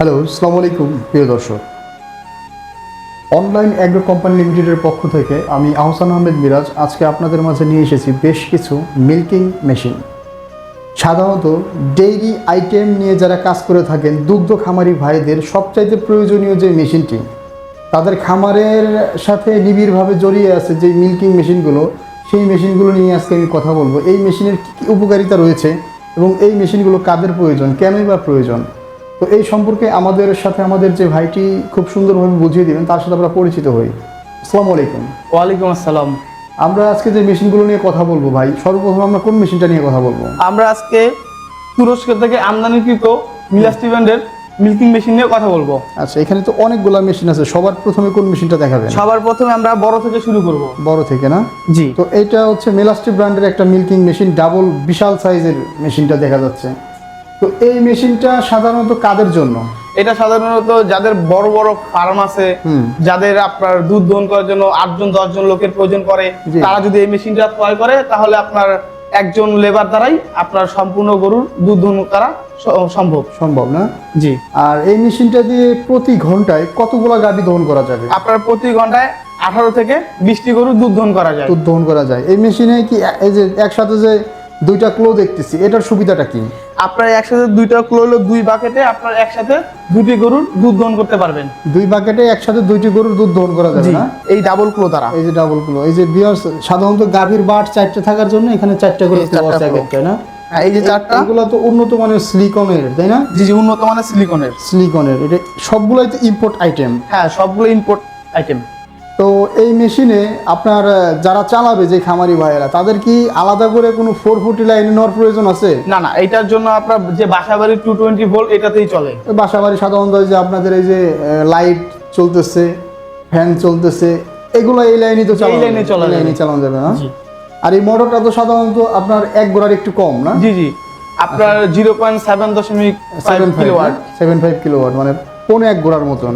Hello সালাম আলাইকুম প্রিয় দর্শক। অনলাইন অ্যাগ্রো কোম্পানি লিমিটেডের পক্ষ থেকে আমি আহসান আহমেদ মিরাজ আজকে আপনাদের মাঝে নিয়ে এসেছি বেশ কিছু মিল্কিং মেশিন সাধারণত ডেইরি আইটেম নিয়ে যারা কাজ করে থাকেন, দুগ্ধ খামারি ভাইদের সবচাইতে প্রয়োজনীয় যে মেশিনটি তাদের খামারের সাথে নিবিড়ভাবে জড়িয়ে আছে যে মিল্কিং মেশিনগুলো সেই মেশিনগুলো নিয়ে আজকে আমি কথা বলব। এই মেশিনের কী কী উপকারিতা রয়েছে এবং এই মেশিনগুলো কাদের প্রয়োজন, কেনই বা প্রয়োজন? তো এই সম্পর্কে আমাদের সাথে আমাদের যে ভাইটি খুব সুন্দরভাবে বুঝিয়ে দিবেন তার সাথে আমরা পরিচিত হই। আসসালামু আলাইকুম। ওয়ালাইকুম আসসালাম। আমরা আজকে যে মেশিনগুলো নিয়ে কথা বলব ভাই সর্বপ্রথম আমরা কোন মেশিনটা নিয়ে কথা বলব? আমরা আজকে তুরস্ক থেকে আমদানিকৃত মিলাস্টি ব্র্যান্ডের মিল্কিং মেশিন নিয়ে কথা বলব। আচ্ছা এখানে তো অনেকগুলো মেশিন আছে সবার প্রথমে কোন মেশিনটা দেখাবেন? সবার প্রথমে আমরা বড় থেকে শুরু করব। বড় থেকে না? জি। তো এটা হচ্ছে মেলাস্টি ব্র্যান্ডের একটা মিল্কিং মেশিন ডাবল বিশাল সাইজের মেশিনটা দেখা যাচ্ছে। তো এই মেশিনটা সাধারণত কাদের জন্য? এটা সাধারণত যাদের বড় বড় ফার্ম আছে যাদের আপনার দুধ দহন করার জন্য আটজন দশজন লোকের প্রয়োজন পড়ে তারা যদি এই মেশিনটা ক্রয় করে তাহলে আপনার একজন লেবার দ্বারাই আপনার সম্পূর্ণ গরুর দুধ দহন করা সম্ভব। সম্ভব না? জি। আর এই মেশিনটা দিয়ে প্রতি ঘন্টায় কতগুলো গাভী দহন করা যাবে? আপনার প্রতি ঘন্টায় আঠারো থেকে বিশটি গরুর দুধ দহন করা যায়। দুধ দহন করা যায়। এই মেশিনে কি এই যে একসাথে যে দুইটা ক্লো দেখতেছি এটার সুবিধাটা কি? আপনার একসাথে দুইটা ক্লো হলো দুই বাকেটে আপনার একসাথে দুটি গরুর দুধ দহন করতে পারবেন। দুই বাকেটে একসাথে দুইটি গরুর দুধ দহন করা যাবে না? এই ডাবল ক্লো দ্বারা। এই যে ডাবল ক্লো। এই যে বিয়ার্স সাধারণত গাভীর বাট চারটে থাকার জন্য এখানে চারটে করে আছে না? হ্যাঁ, এই যে চারটা। এগুলো তো উন্নত মানের সিলিকনের তাই না? জি জি উন্নত মানের সিলিকনের সিলিকনের এটা সবগুলোই তো ইম্পোর্ট আইটেম হ্যাঁ সবগুলো ইম্পোর্ট আইটেম তো এই মেশিনে আপনার যারা চালাবে যে খামারি ভাইয়েরা তাদের কি আলাদা করে কোনো ফোর ফুটি লাইন নেওয়ার প্রয়োজন আছে? না না এটার জন্য আপনার যে বাসাবাড়ি টু টোয়েন্টি ভোল্ট এটাতেই চলে। ওই বাসা বাড়ি সাধারণত যে আপনাদের এই যে লাইট চলতেছে ফ্যান চলতেছে এগুলো এই লাইনে তো চালানো লাইনে চলা লাইনে চালানো যাবে না আর এই মোটরটা তো সাধারণত আপনার এক গোড়ার একটু কম না? জি জি। আপনার জিরো পয়েন্ট সেভেন দশমিক seven five kilowatt seven five kilowatt মানে পৌনে এক গোড়ার মতন।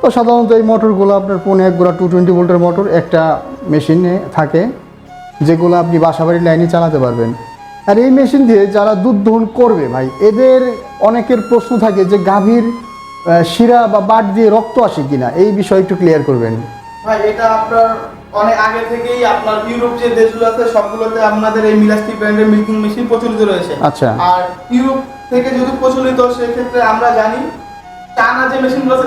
তো সাধারণত এই মোটরগুলো আপনার পৌনে এক গোড়া টু টোয়েন্টি ভোল্টের মোটর একটা মেশিনে থাকে যেগুলো আপনি বাসাবাড়ির লাইনে চালাতে পারবেন। আর এই মেশিন দিয়ে যারা দুধ দহন করবে ভাই এদের অনেকের প্রশ্ন থাকে যে গাভীর শিরা বা বাট দিয়ে রক্ত আসে কিনা এই বিষয়ে একটু ক্লিয়ার করবেন। ভাই এটা আপনার অনেক আগে থেকেই আপনার ইউরোপ যে দেশগুলো আছে সবগুলোতে আপনাদের এই মিলাস্টি ব্র্যান্ডের মিল্কিং মেশিন প্রচলিত রয়েছে। আচ্ছা। আর ইউরোপ থেকে যদি প্রচলিত সেক্ষেত্রে আমরা জানি যে মেশিনগুলো আছে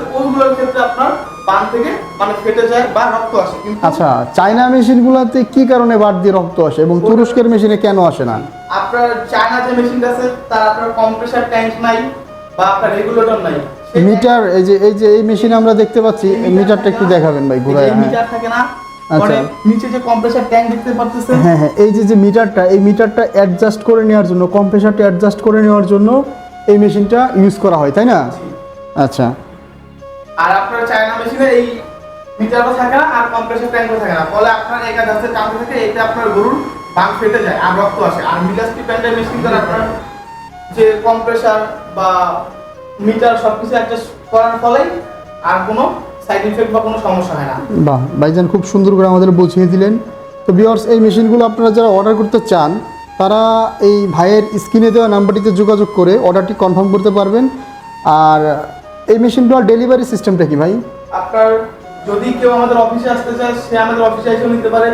ক্ষেত্রে আপনার বান থেকে মানে ফেটে যায় বা রক্ত আসে। কিন্তু আচ্ছা চায়না মেশিনগুলোতে কি কারণে বাট দিয়ে রক্ত আসে এবং তুরস্কের মেশিনে কেন আসে না? আপনার চায়না যে মেশিনটা আছে তার আপনার কম্প্রেসার ট্যাঙ্ক নাই বা আপনার রেগুলেটর নাই। মিটার এই যে এই যে এই মেশিনে আমরা দেখতে পাচ্ছি এই মিটারটা একটু দেখাবেন ভাই ঘুরায় হ্যাঁ। মিটার থাকে না আচ্ছা। নিচে যে কম্প্রেসার ট্যাঙ্ক দেখতে পাচ্ছেন। হ্যাঁ হ্যাঁ এই যে যে মিটারটা এই মিটারটা অ্যাডজাস্ট করে নেওয়ার জন্য কম্প্রেসারটা অ্যাডজাস্ট করে নেওয়ার জন্য এই মেশিনটা ইউজ করা হয় তাই না? আচ্ছা। আর আপনার চায়না মেশিনে এই মিটারও থাকে না আর কম্প্রেসার ট্যাঙ্কও থাকে না। ফলে আপনার একা যাচ্ছে টানতে থেকে এটা আপনার গরুর বাং ফেটে যায় আর রক্ত আসে। আর মিলাস্টি প্যান্টের মেশিন দ্বারা আপনার যে কম্প্রেসার বা মিটার সবকিছু অ্যাডজাস্ট করার ফলে আর কোনো সাইড ইফেক্ট বা কোনো সমস্যা হয় না। বাহ ভাইজান খুব সুন্দর করে আমাদের বুঝিয়ে দিলেন। তো বিয়ার্স এই মেশিনগুলো আপনারা যারা অর্ডার করতে চান তারা এই ভাইয়ের স্ক্রিনে দেওয়া নাম্বারটিতে যোগাযোগ করে অর্ডারটি কনফার্ম করতে পারবেন। আর এই মেশিনগুলোর ডেলিভারি সিস্টেমটা কি ভাই? আপনার যদি কেউ আমাদের অফিসে আসতে চায়, সে আমাদের অফিসে এসে নিতে পারে।